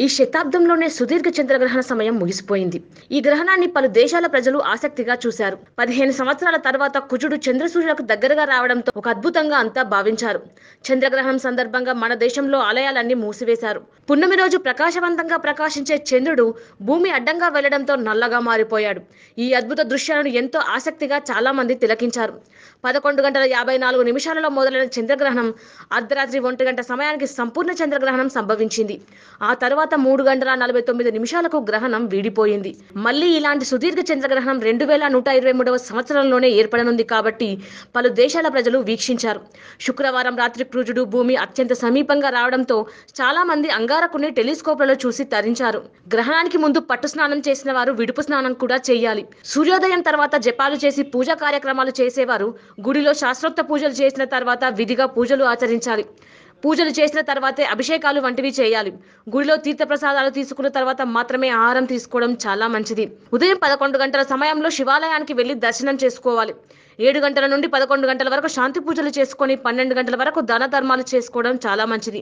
ఈ శతాబ్దంలోనే సుదీర్ఘ చంద్రగ్రహణ సమయం ముగిసిపోయింది. ఈ గ్రహణాన్ని పలు దేశాల ప్రజలు ఆసక్తిగా చూశారు. పదిహేను సంవత్సరాల తర్వాత కుజుడు చంద్రసూర్యులకు దగ్గరగా రావడంతో ఒక అద్భుతంగా అంతా భావించారు. చంద్రగ్రహణం సందర్భంగా మన దేశంలో ఆలయాలన్నీ మూసివేశారు. పున్నమి రోజు ప్రకాశవంతంగా ప్రకాశించే చంద్రుడు భూమి అడ్డంగా వెళ్ళడంతో నల్లగా మారిపోయాడు. ఈ అద్భుత దృశ్యాలను ఎంతో ఆసక్తిగా చాలా మంది తిలకించారు. పదకొండు గంటల యాభై నాలుగు నిమిషాలలో మొదలైన చంద్రగ్రహణం అర్ధరాత్రి ఒంటి గంట సమయానికి సంపూర్ణ చంద్రగ్రహణం సంభవించింది. ఆ తర్వాత మూడు గంటల నలభై తొమ్మిది నిమిషాలకు గ్రహణం వీడిపోయింది. మళ్ళీ ఇలాంటి సుదీర్ఘ చంద్రగ్రహణం రెండు వేల నూట ఇరవై మూడవ సంవత్సరంలోనే ఏర్పడనుంది కాబట్టి పలు దేశాల ప్రజలు వీక్షించారు. శుక్రవారం రాత్రి క్రూజుడు భూమి అత్యంత సమీపంగా రావడంతో చాలా మంది అంగారకుని టెలిస్కోప్లలో చూసి తరించారు. గ్రహణానికి ముందు పట్టు స్నానం చేసిన వారు విడుపు స్నానం కూడా చేయాలి. సూర్యోదయం తర్వాత జపాలు చేసి పూజా కార్యక్రమాలు చేసేవారు. గుడిలో శాస్త్రోక్త పూజలు చేసిన తర్వాత విధిగా పూజలు ఆచరించాలి. పూజలు చేసిన తర్వాతే అభిషేకాలు వంటివి చేయాలి. గుడిలో తీర్థప్రసాదాలు తీసుకున్న తర్వాత మాత్రమే ఆహారం తీసుకోవడం చాలా మంచిది. ఉదయం పదకొండు గంటల సమయంలో శివాలయానికి వెళ్ళి దర్శనం చేసుకోవాలి. ఏడు గంటల నుండి పదకొండు గంటల వరకు శాంతి పూజలు చేసుకొని పన్నెండు గంటల వరకు దాన ధర్మాలు చేసుకోవడం చాలా మంచిది.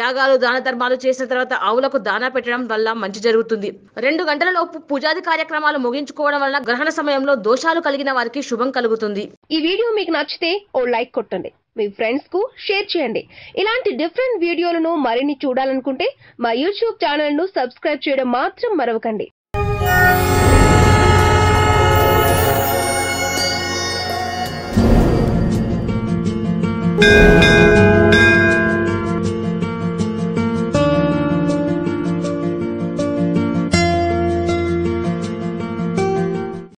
యాగాలు దాన ధర్మాలు చేసిన తర్వాత ఆవులకు దానా పెట్టడం వల్ల మంచి జరుగుతుంది. రెండు గంటల లోపు పూజాది కార్యక్రమాలు ముగించుకోవడం వల్ల గ్రహణ సమయంలో దోషాలు కలిగిన వారికి శుభం కలుగుతుంది. ఈ వీడియో మీకు నచ్చితే ఓ లైక్ కొట్టండి. మీ ఫ్రెండ్స్కు షేర్ చేయండి. ఇలాంటి డిఫరెంట్ వీడియోలను మరిన్ని చూడాలనుకుంటే మా యూట్యూబ్ ఛానల్ను సబ్స్క్రైబ్ చేయడం మాత్రం మరవకండి.